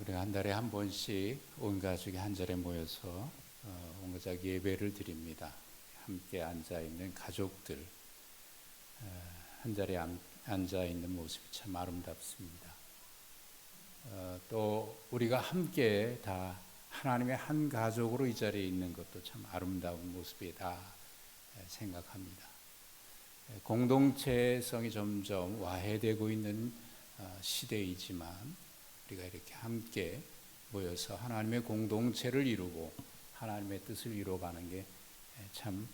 우리가 한 달에 한 번씩 온 가족이 한 자리에 모여서 어, 온 가족 예배를 드립니다. 함께 앉아 있는 가족들 어, 한 자리에 앉- 앉아 있는 모습이 참 아름답습니다. 어, 또 우리가 함께 다 하나님의 한 가족으로 이 자리에 있는 것도 참 아름다운 모습이다 에, 생각합니다. 에, 공동체성이 점점 와해되고 있는 어, 시대이지만 우리가 이렇게 함께 모여서 하나님의 공동체를 이루고 하나님의 뜻을 이루어가는 게 참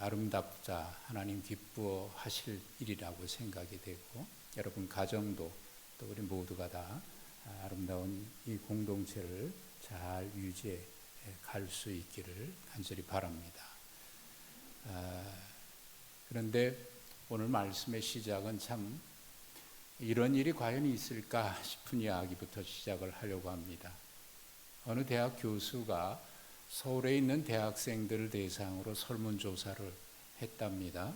아름답다 하나님 기뻐하실 일이라고 생각이 되고 여러분 가정도 또 우리 모두가 다 아름다운 이 공동체를 잘 유지해 갈 수 있기를 간절히 바랍니다. 아, 그런데 오늘 말씀의 시작은 참 이런 일이 과연 있을까 싶은 이야기부터 시작을 하려고 합니다. 어느 대학 교수가 서울에 있는 대학생들을 대상으로 설문조사를 했답니다.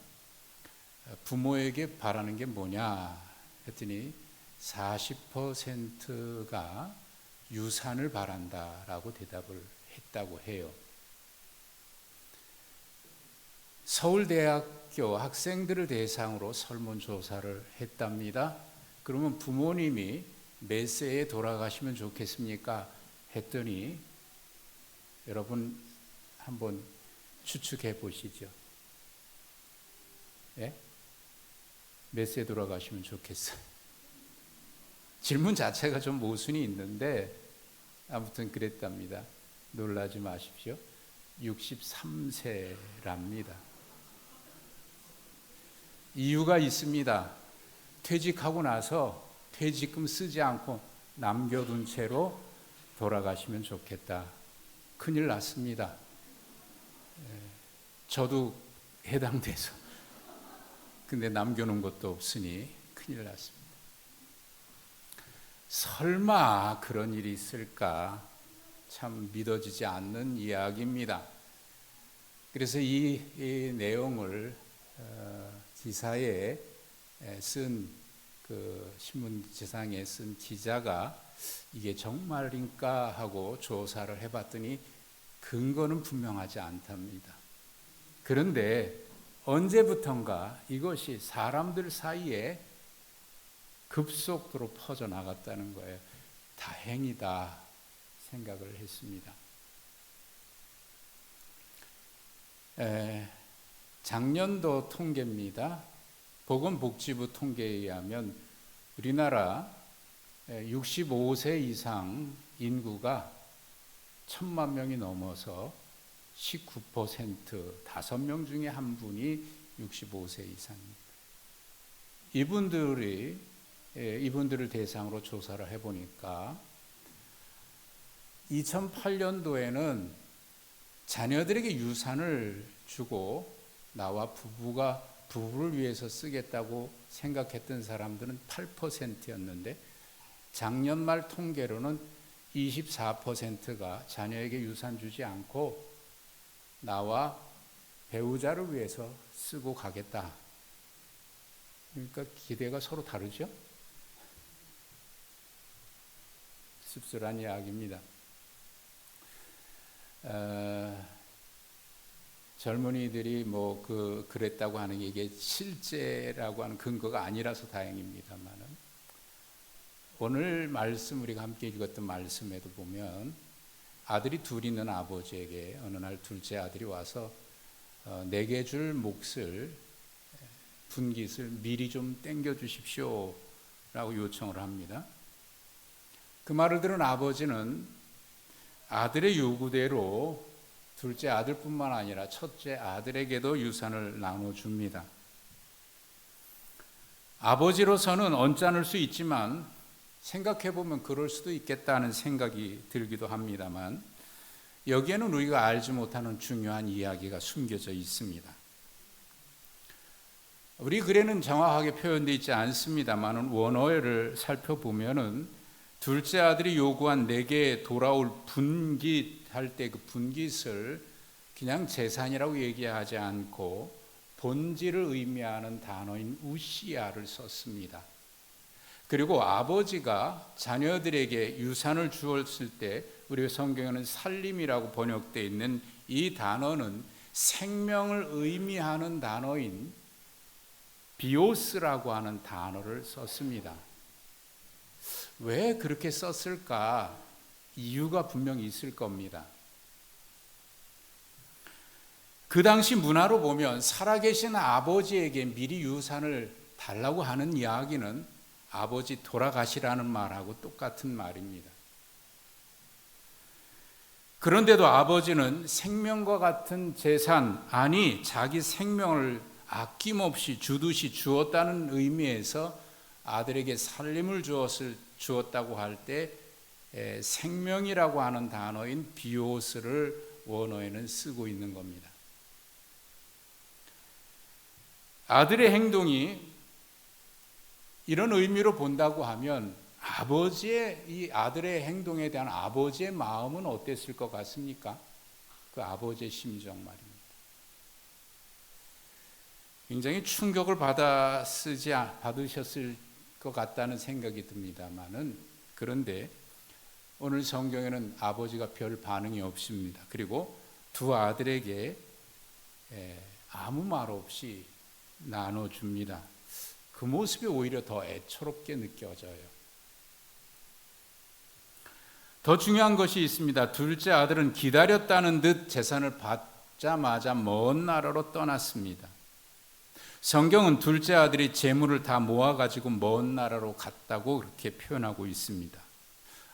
부모에게 바라는 게 뭐냐 했더니 40%가 유산을 바란다라고 대답을 했다고 해요. 서울대학교 학생들을 대상으로 설문조사를 했답니다. 그러면 부모님이 몇 세에 돌아가시면 좋겠습니까? 했더니 여러분 한번 추측해 보시죠. 예? 몇 세에 돌아가시면 좋겠어요? 질문 자체가 좀 모순이 있는데 아무튼 그랬답니다. 놀라지 마십시오. 63세랍니다. 이유가 있습니다. 퇴직하고 나서 퇴직금 쓰지 않고 남겨둔 채로 돌아가시면 좋겠다. 큰일 났습니다. 예, 저도 해당돼서. 근데 남겨놓은 것도 없으니 큰일 났습니다. 설마 그런 일이 있을까? 참 믿어지지 않는 이야기입니다. 그래서 이, 이 내용을 어, 기사에 쓴 그 신문 지상에 쓴 기자가 이게 정말인가 하고 조사를 해봤더니 근거는 분명하지 않답니다. 그런데 언제부턴가 이것이 사람들 사이에 급속도로 퍼져 나갔다는 거예요. 다행이다 생각을 했습니다. 에, 작년도 통계입니다. 보건복지부 통계에 의하면 우리나라 65세 이상 인구가 천만 명이 넘어서 19% 다섯 명 중에 한 분이 65세 이상입니다. 이분들이 이분들을 대상으로 조사를 해 보니까 2008년도에는 자녀들에게 유산을 주고 나와 부부가 부부를 위해서 쓰겠다고 생각했던 사람들은 8%였는데 작년 말 통계로는 24%가 자녀에게 유산 주지 않고 나와 배우자를 위해서 쓰고 가겠다. 그러니까 기대가 서로 다르죠? 씁쓸한 이야기입니다. 어, 젊은이들이 뭐 그 그랬다고 하는 게 이게 실제라고 하는 근거가 아니라서 다행입니다만은 오늘 말씀 우리가 함께 읽었던 말씀에도 보면 아들이 둘 있는 아버지에게 어느 날 둘째 아들이 와서 어, 내게 줄 몫을 분깃을 미리 좀 땡겨 주십시오라고 요청을 합니다. 그 말을 들은 아버지는 아들의 요구대로 둘째 아들뿐만 아니라 첫째 아들에게도 유산을 나눠줍니다. 아버지로서는 언짢을 수 있지만 생각해보면 그럴 수도 있겠다는 생각이 들기도 합니다만 여기에는 우리가 알지 못하는 중요한 이야기가 숨겨져 있습니다. 우리 글에는 정확하게 표현되어 있지 않습니다만 원어를 살펴보면은 둘째 아들이 요구한 내게 돌아올 분깃 할 때 그 분깃을 그냥 재산이라고 얘기하지 않고 본질을 의미하는 단어인 우시아를 썼습니다. 그리고 아버지가 자녀들에게 유산을 주었을 때 우리 성경에는 살림이라고 번역되어 있는 이 단어는 생명을 의미하는 단어인 비오스라고 하는 단어를 썼습니다. 왜 그렇게 썼을까? 이유가 분명히 있을 겁니다. 그 당시 문화로 보면 살아계신 아버지에게 미리 유산을 달라고 하는 이야기는 아버지 돌아가시라는 말하고 똑같은 말입니다. 그런데도 아버지는 생명과 같은 재산, 아니, 자기 생명을 아낌없이 주듯이 주었다는 의미에서 아들에게 살림을 주었을, 주었다고 할 때 생명이라고 하는 단어인 비오스를 원어에는 쓰고 있는 겁니다. 아들의 행동이 이런 의미로 본다고 하면 아버지의 이 아들의 행동에 대한 아버지의 마음은 어땠을 것 같습니까? 그 아버지의 심정 말입니다. 굉장히 충격을 받아 쓰지 받으셨을 것 같다는 생각이 듭니다만은 그런데 오늘 성경에는 아버지가 별 반응이 없습니다. 그리고 두 아들에게 아무 말 없이 나눠줍니다. 그 모습이 오히려 더 애처롭게 느껴져요. 더 중요한 것이 있습니다. 둘째 아들은 기다렸다는 듯 재산을 받자마자 먼 나라로 떠났습니다. 성경은 둘째 아들이 재물을 다 모아가지고 먼 나라로 갔다고 그렇게 표현하고 있습니다.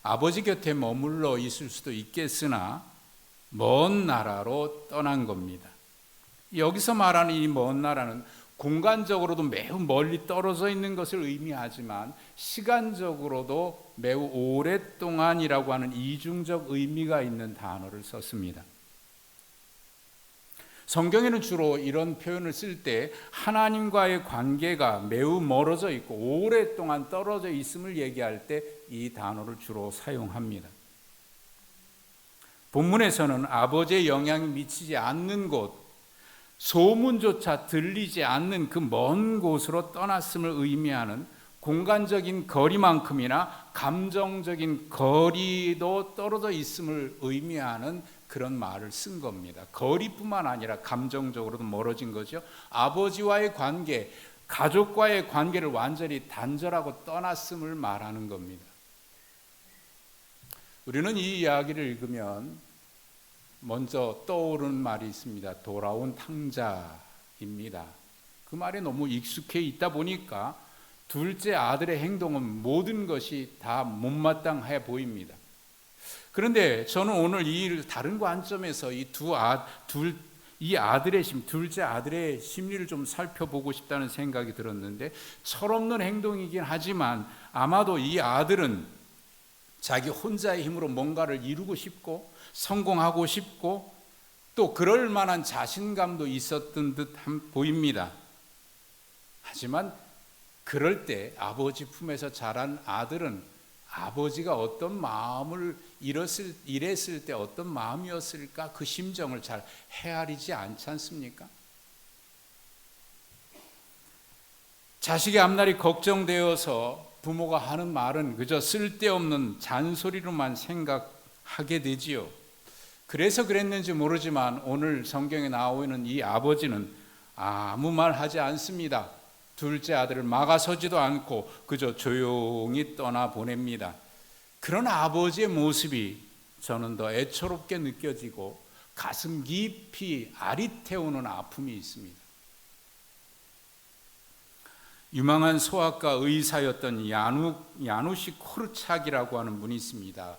아버지 곁에 머물러 있을 수도 있겠으나 먼 나라로 떠난 겁니다. 여기서 말하는 이 먼 나라는 공간적으로도 매우 멀리 떨어져 있는 것을 의미하지만 시간적으로도 매우 오랫동안이라고 하는 이중적 의미가 있는 단어를 썼습니다. 성경에는 주로 이런 표현을 쓸 때 하나님과의 관계가 매우 멀어져 있고 오랫동안 떨어져 있음을 얘기할 때 이 단어를 주로 사용합니다. 본문에서는 아버지의 영향이 미치지 않는 곳, 소문조차 들리지 않는 그 먼 곳으로 떠났음을 의미하는 공간적인 거리만큼이나 감정적인 거리도 떨어져 있음을 의미하는 그런 말을 쓴 겁니다. 거리뿐만 아니라 감정적으로도 멀어진 거죠. 아버지와의 관계, 가족과의 관계를 완전히 단절하고 떠났음을 말하는 겁니다. 우리는 이 이야기를 읽으면 먼저 떠오르는 말이 있습니다. 돌아온 탕자입니다. 그 말이 너무 익숙해 있다 보니까 둘째 아들의 행동은 모든 것이 다 못마땅해 보입니다. 그런데 저는 오늘 이 다른 관점에서 이 두 아, 둘, 이 아들의 심, 둘째 아들의 심리를 좀 살펴보고 싶다는 생각이 들었는데 철없는 행동이긴 하지만 아마도 이 아들은 자기 혼자의 힘으로 뭔가를 이루고 싶고 성공하고 싶고 또 그럴 만한 자신감도 있었던 듯 보입니다. 하지만 그럴 때 아버지 품에서 자란 아들은 아버지가 어떤 마음을 이랬을, 이랬을 때 어떤 마음이었을까 그 심정을 잘 헤아리지 않지 않습니까? 자식의 앞날이 걱정되어서 부모가 하는 말은 그저 쓸데없는 잔소리로만 생각하게 되지요. 그래서 그랬는지 모르지만 오늘 성경에 나오는 이 아버지는 아무 말 하지 않습니다. 둘째 아들을 막아서지도 않고 그저 조용히 떠나 보냅니다. 그런 아버지의 모습이 저는 더 애처롭게 느껴지고 가슴 깊이 아리태우는 아픔이 있습니다. 유망한 소아과 의사였던 야누, 야누시 코르착이라고 하는 분이 있습니다.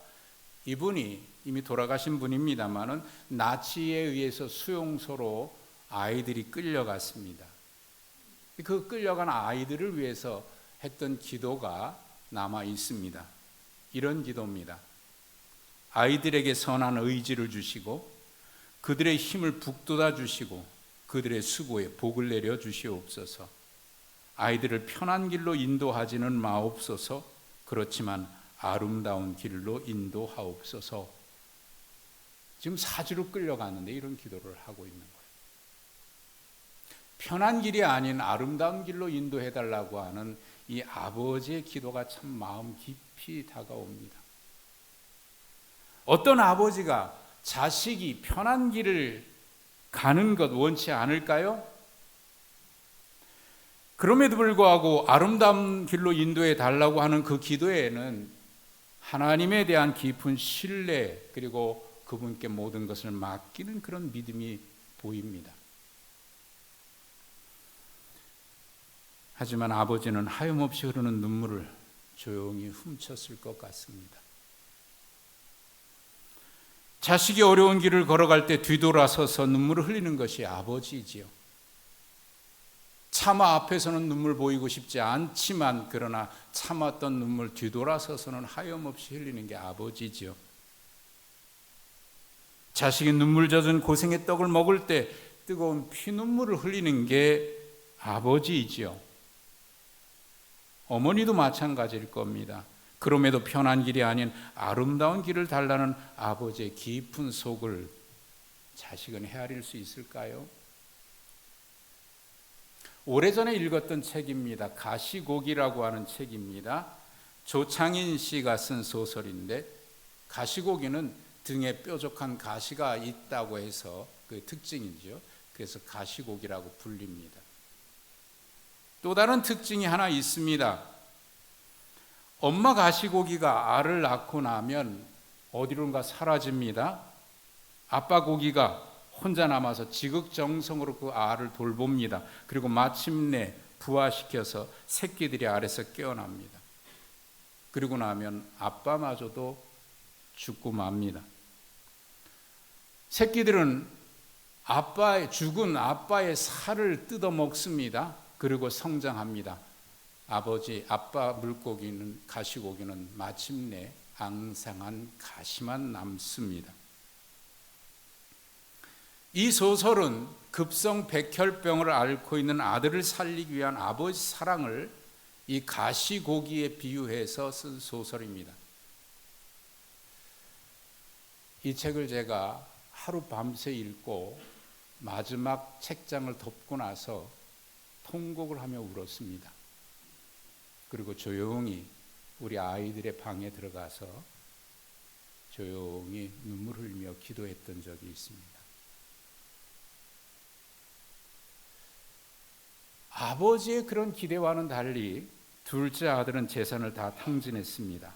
이분이 이미 돌아가신 분입니다만은 나치에 의해서 수용소로 아이들이 끌려갔습니다. 그 끌려간 아이들을 위해서 했던 기도가 남아 있습니다. 이런 기도입니다. 아이들에게 선한 의지를 주시고 그들의 힘을 북돋아 주시고 그들의 수고에 복을 내려 주시옵소서. 아이들을 편한 길로 인도하지는 마옵소서. 그렇지만 아름다운 길로 인도하옵소서. 지금 사지로 끌려갔는데 이런 기도를 하고 있는 거예요. 편한 길이 아닌 아름다운 길로 인도해 달라고 하는 이 아버지의 기도가 참 마음 깊이 다가옵니다. 어떤 아버지가 자식이 편한 길을 가는 것 원치 않을까요? 그럼에도 불구하고 아름다운 길로 인도해 달라고 하는 그 기도에는 하나님에 대한 깊은 신뢰 그리고 그분께 모든 것을 맡기는 그런 믿음이 보입니다. 하지만 아버지는 하염없이 흐르는 눈물을 조용히 훔쳤을 것 같습니다. 자식이 어려운 길을 걸어갈 때 뒤돌아서서 눈물을 흘리는 것이 아버지지요. 차마 앞에서는 눈물 보이고 싶지 않지만 그러나 참았던 눈물 뒤돌아서서는 하염없이 흘리는 게 아버지지요. 자식이 눈물 젖은 고생의 떡을 먹을 때 뜨거운 피눈물을 흘리는 게 아버지이지요. 어머니도 마찬가지일 겁니다. 그럼에도 편한 길이 아닌 아름다운 길을 달라는 아버지의 깊은 속을 자식은 헤아릴 수 있을까요? 오래전에 읽었던 책입니다. 가시고기라고 하는 책입니다. 조창인 씨가 쓴 소설인데 가시고기는 등에 뾰족한 가시가 있다고 해서 그 특징이죠. 그래서 가시고기라고 불립니다. 또 다른 특징이 하나 있습니다. 엄마 가시고기가 알을 낳고 나면 어디론가 사라집니다. 아빠 고기가 혼자 남아서 지극정성으로 그 알을 돌봅니다. 그리고 마침내 부화시켜서 새끼들이 알에서 깨어납니다. 그리고 나면 아빠마저도 죽고 맙니다. 새끼들은 아빠의 죽은 아빠의 살을 뜯어 먹습니다. 그리고 성장합니다. 아버지, 아빠 물고기는 가시고기는 마침내 앙상한 가시만 남습니다. 이 소설은 급성 백혈병을 앓고 있는 아들을 살리기 위한 아버지 사랑을 이 가시고기에 비유해서 쓴 소설입니다. 이 책을 제가 하루 밤새 읽고 마지막 책장을 덮고 나서 통곡을 하며 울었습니다. 그리고 조용히 우리 아이들의 방에 들어가서 조용히 눈물 흘리며 기도했던 적이 있습니다. 아버지의 그런 기대와는 달리 둘째 아들은 재산을 다 탕진했습니다.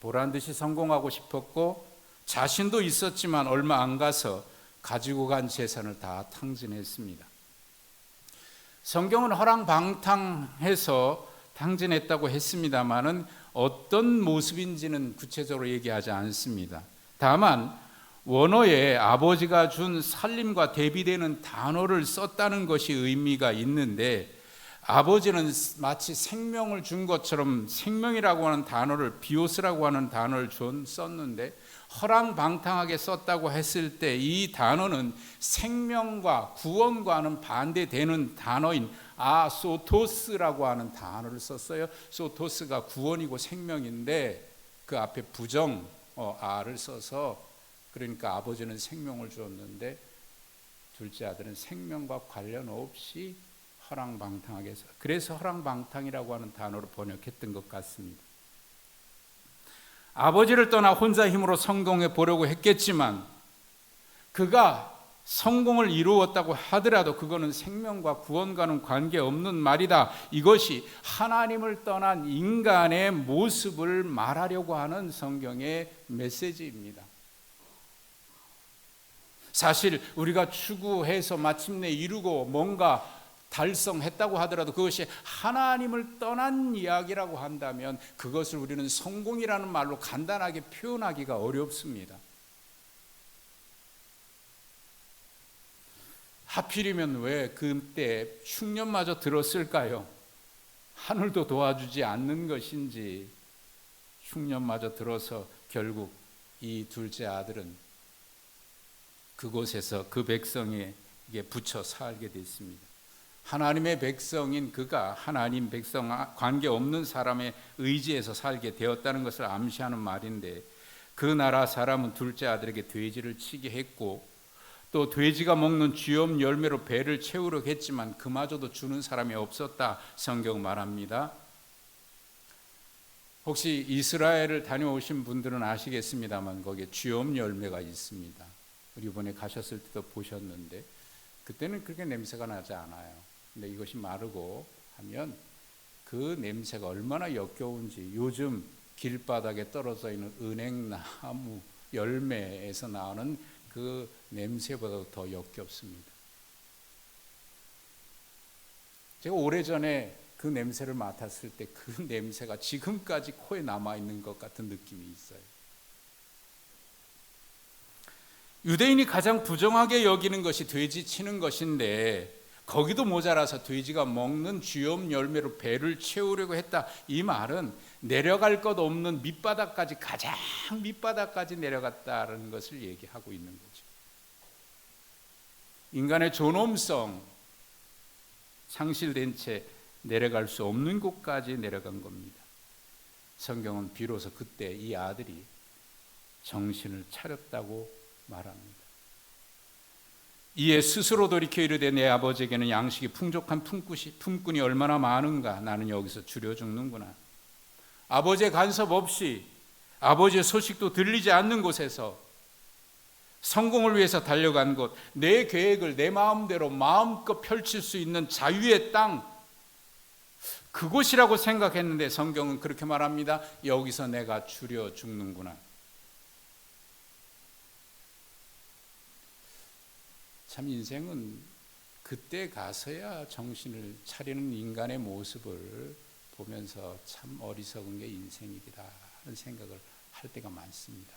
보란 듯이 성공하고 싶었고 자신도 있었지만 얼마 안 가서 가지고 간 재산을 다 탕진했습니다. 성경은 허랑방탕해서 탕진했다고 했습니다만은 어떤 모습인지는 구체적으로 얘기하지 않습니다. 다만 원어에 아버지가 준 살림과 대비되는 단어를 썼다는 것이 의미가 있는데 아버지는 마치 생명을 준 것처럼 생명이라고 하는 단어를 비오스라고 하는 단어를 준 썼는데 허랑방탕하게 썼다고 했을 때 이 단어는 생명과 구원과는 반대되는 단어인 아소토스라고 하는 단어를 썼어요. 소토스가 구원이고 생명인데 그 앞에 부정 어, 아를 써서 그러니까 아버지는 생명을 주었는데 둘째 아들은 생명과 관련 없이 허랑방탕하게 해서 그래서 허랑방탕이라고 하는 단어로 번역했던 것 같습니다. 아버지를 떠나 혼자 힘으로 성공해 보려고 했겠지만 그가 성공을 이루었다고 하더라도 그거는 생명과 구원과는 관계없는 말이다. 이것이 하나님을 떠난 인간의 모습을 말하려고 하는 성경의 메시지입니다. 사실 우리가 추구해서 마침내 이루고 뭔가 달성했다고 하더라도 그것이 하나님을 떠난 이야기라고 한다면 그것을 우리는 성공이라는 말로 간단하게 표현하기가 어렵습니다. 하필이면 왜 그때 흉년마저 들었을까요? 하늘도 도와주지 않는 것인지 흉년마저 들어서 결국 이 둘째 아들은 그곳에서 그 백성에게 붙여 살게 됐습니다. 하나님의 백성인 그가 하나님 백성 관계 없는 사람의 의지에서 살게 되었다는 것을 암시하는 말인데 그 나라 사람은 둘째 아들에게 돼지를 치게 했고 또 돼지가 먹는 쥐염 열매로 배를 채우려 했지만 그마저도 주는 사람이 없었다 성경 말합니다. 혹시 이스라엘을 다녀오신 분들은 아시겠습니다만 거기에 쥐엄 열매가 있습니다. 우리 이번에 가셨을 때도 보셨는데 그때는 그렇게 냄새가 나지 않아요. 근데 이것이 마르고 하면 그 냄새가 얼마나 역겨운지 요즘 길바닥에 떨어져 있는 은행나무 열매에서 나오는 그 냄새보다 더 역겹습니다. 제가 오래전에 그 냄새를 맡았을 때 그 냄새가 지금까지 코에 남아 있는 것 같은 느낌이 있어요. 유대인이 가장 부정하게 여기는 것이 돼지 치는 것인데 거기도 모자라서 돼지가 먹는 쥐엄 열매로 배를 채우려고 했다. 이 말은 내려갈 것 없는 밑바닥까지 가장 밑바닥까지 내려갔다는 것을 얘기하고 있는 거죠. 인간의 존엄성 상실된 채 내려갈 수 없는 곳까지 내려간 겁니다. 성경은 비로소 그때 이 아들이 정신을 차렸다고 말합니다. 이에 스스로 돌이켜 이르되 내 아버지에게는 양식이 풍족한 품꾼이, 품꾼이 얼마나 많은가 나는 여기서 줄여 죽는구나. 아버지의 간섭 없이 아버지의 소식도 들리지 않는 곳에서 성공을 위해서 달려간 곳, 내 계획을 내 마음대로 마음껏 펼칠 수 있는 자유의 땅, 그곳이라고 생각했는데 성경은 그렇게 말합니다. 여기서 내가 줄여 죽는구나. 참 인생은 그때 가서야 정신을 차리는 인간의 모습을 보면서 참 어리석은 게 인생이다 하는 생각을 할 때가 많습니다.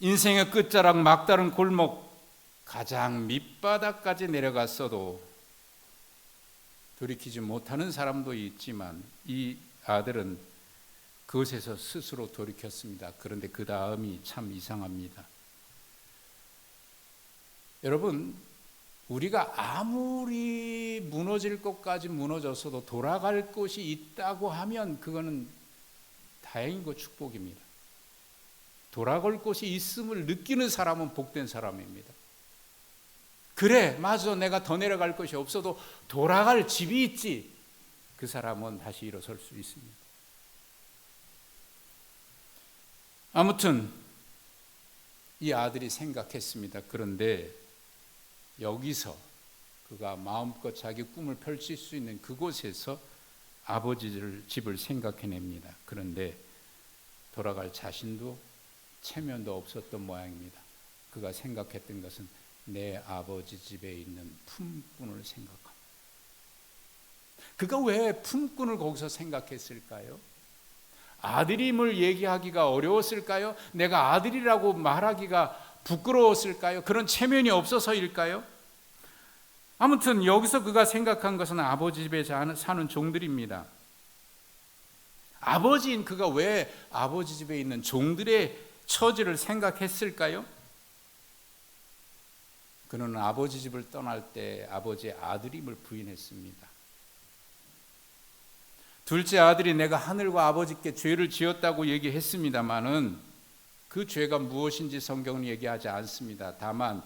인생의 끝자락 막다른 골목 가장 밑바닥까지 내려갔어도 돌이키지 못하는 사람도 있지만 이 아들은 그것에서 스스로 돌이켰습니다. 그런데 그 다음이 참 이상합니다. 여러분, 우리가 아무리 무너질 것까지 무너졌어도 돌아갈 곳이 있다고 하면 그거는 다행이고 축복입니다. 돌아갈 곳이 있음을 느끼는 사람은 복된 사람입니다. 그래, 맞아. 내가 더 내려갈 것이 없어도 돌아갈 집이 있지. 그 사람은 다시 일어설 수 있습니다. 아무튼, 이 아들이 생각했습니다. 그런데 여기서 그가 마음껏 자기 꿈을 펼칠 수 있는 그곳에서 아버지를 집을 생각해냅니다. 그런데 돌아갈 자신도 체면도 없었던 모양입니다. 그가 생각했던 것은 내 아버지 집에 있는 품꾼을 생각합니다. 그가 왜 품꾼을 거기서 생각했을까요? 아들임을 얘기하기가 어려웠을까요? 내가 아들이라고 말하기가 부끄러웠을까요? 그런 체면이 없어서일까요? 아무튼 여기서 그가 생각한 것은 아버지 집에 사는 종들입니다. 아버지인 그가 왜 아버지 집에 있는 종들의 처지를 생각했을까요? 그는 아버지 집을 떠날 때 아버지의 아들임을 부인했습니다. 둘째 아들이 내가 하늘과 아버지께 죄를 지었다고 얘기했습니다마는 그 죄가 무엇인지 성경은 얘기하지 않습니다. 다만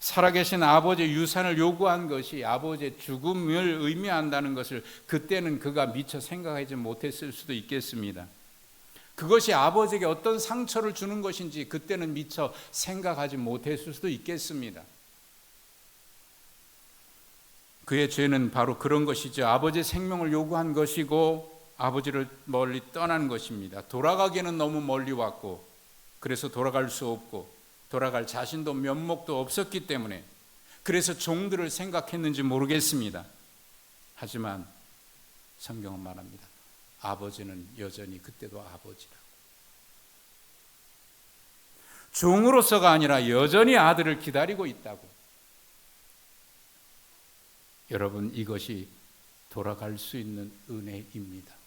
살아계신 아버지의 유산을 요구한 것이 아버지의 죽음을 의미한다는 것을 그때는 그가 미처 생각하지 못했을 수도 있겠습니다. 그것이 아버지에게 어떤 상처를 주는 것인지 그때는 미처 생각하지 못했을 수도 있겠습니다. 그의 죄는 바로 그런 것이죠. 아버지의 생명을 요구한 것이고 아버지를 멀리 떠난 것입니다. 돌아가기에는 너무 멀리 왔고 그래서 돌아갈 수 없고 돌아갈 자신도 면목도 없었기 때문에 그래서 종들을 생각했는지 모르겠습니다. 하지만 성경은 말합니다. 아버지는 여전히 그때도 아버지라고. 종으로서가 아니라 여전히 아들을 기다리고 있다고. 여러분 이것이 돌아갈 수 있는 은혜입니다.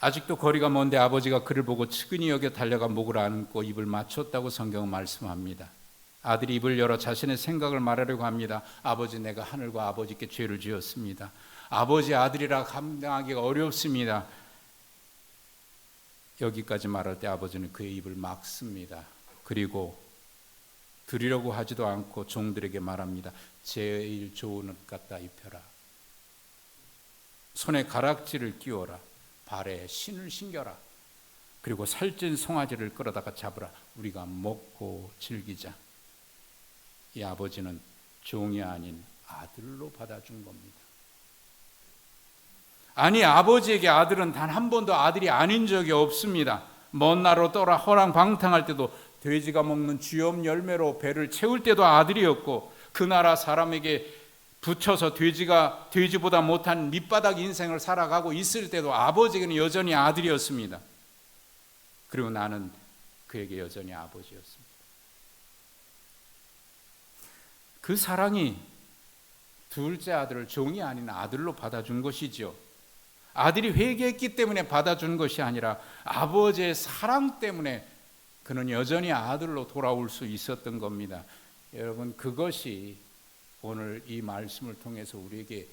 아직도 거리가 먼데 아버지가 그를 보고 측은히 여겨 달려가 목을 안고 입을 맞췄다고 성경은 말씀합니다. 아들이 입을 열어 자신의 생각을 말하려고 합니다. 아버지 내가 하늘과 아버지께 죄를 지었습니다. 아버지 아들이라 감당하기가 어렵습니다. 여기까지 말할 때 아버지는 그의 입을 막습니다. 그리고 드리려고 하지도 않고 종들에게 말합니다. 제일 좋은 옷 갖다 입혀라. 손에 가락지를 끼워라. 발에 신을 신겨라. 그리고 살찐 송아지를 끌어다가 잡으라. 우리가 먹고 즐기자. 이 아버지는 종이 아닌 아들로 받아준 겁니다. 아니 아버지에게 아들은 단 한 번도 아들이 아닌 적이 없습니다. 먼 나라로 떠라 허랑 방탕할 때도 돼지가 먹는 쥐염 열매로 배를 채울 때도 아들이었고 그 나라 사람에게 붙여서 돼지가 돼지보다 못한 밑바닥 인생을 살아가고 있을 때도 아버지에게는 여전히 아들이었습니다. 그리고 나는 그에게 여전히 아버지였습니다. 그 사랑이 둘째 아들을 종이 아닌 아들로 받아준 것이지요. 아들이 회개했기 때문에 받아준 것이 아니라 아버지의 사랑 때문에 그는 여전히 아들로 돌아올 수 있었던 겁니다. 여러분 그것이 오늘 이 말씀을 통해서 우리에게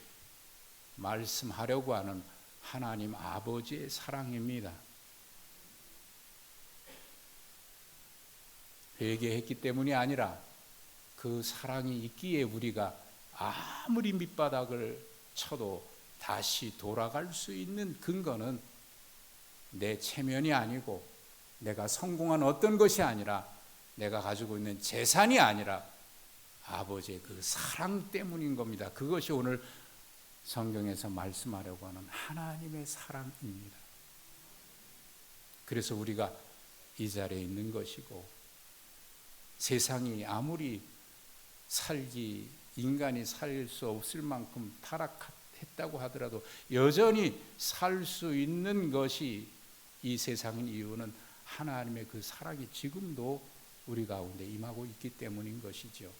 말씀하려고 하는 하나님 아버지의 사랑입니다. 회개했기 때문이 아니라 그 사랑이 있기에 우리가 아무리 밑바닥을 쳐도 다시 돌아갈 수 있는 근거는 내 체면이 아니고 내가 성공한 어떤 것이 아니라 내가 가지고 있는 재산이 아니라 아버지의 그 사랑 때문인 겁니다. 그것이 오늘 성경에서 말씀하려고 하는 하나님의 사랑입니다. 그래서 우리가 이 자리에 있는 것이고 세상이 아무리 살기 인간이 살 수 없을 만큼 타락했다고 하더라도 여전히 살 수 있는 것이 이 세상인 이유는 하나님의 그 사랑이 지금도 우리 가운데 임하고 있기 때문인 것이죠.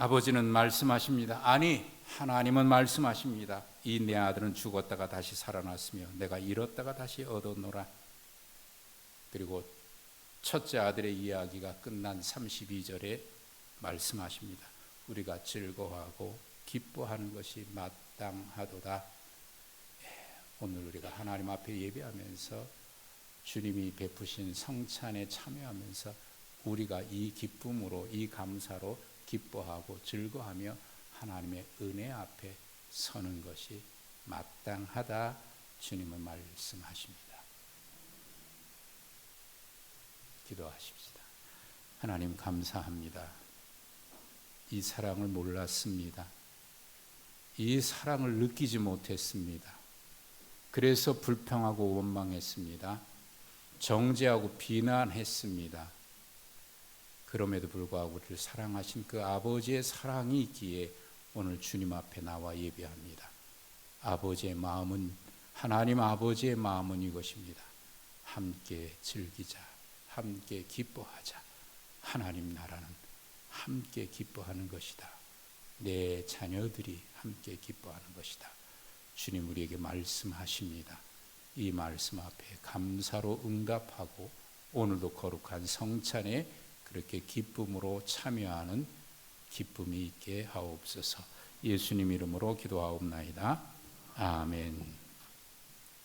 아버지는 말씀하십니다. 아니, 하나님은 말씀하십니다. 이 내 아들은 죽었다가 다시 살아났으며 내가 잃었다가 다시 얻었노라. 그리고 첫째 아들의 이야기가 끝난 32절에 말씀하십니다. 우리가 즐거워하고 기뻐하는 것이 마땅하도다. 예, 오늘 우리가 하나님 앞에 예배하면서 주님이 베푸신 성찬에 참여하면서 우리가 이 기쁨으로 이 감사로 기뻐하고 즐거하며 하나님의 은혜 앞에 서는 것이 마땅하다 주님은 말씀하십니다. 기도하십시다. 하나님 감사합니다. 이 사랑을 몰랐습니다. 이 사랑을 느끼지 못했습니다. 그래서 불평하고 원망했습니다. 정죄하고 비난했습니다. 그럼에도 불구하고 우리를 사랑하신 그 아버지의 사랑이 있기에 오늘 주님 앞에 나와 예배합니다. 아버지의 마음은 하나님 아버지의 마음은 이것입니다. 함께 즐기자. 함께 기뻐하자. 하나님 나라는 함께 기뻐하는 것이다. 내 자녀들이 함께 기뻐하는 것이다. 주님 우리에게 말씀하십니다. 이 말씀 앞에 감사로 응답하고 오늘도 거룩한 성찬에 그렇게 기쁨으로 참여하는 기쁨이 있게 하옵소서. 예수님 이름으로 기도하옵나이다. 아멘.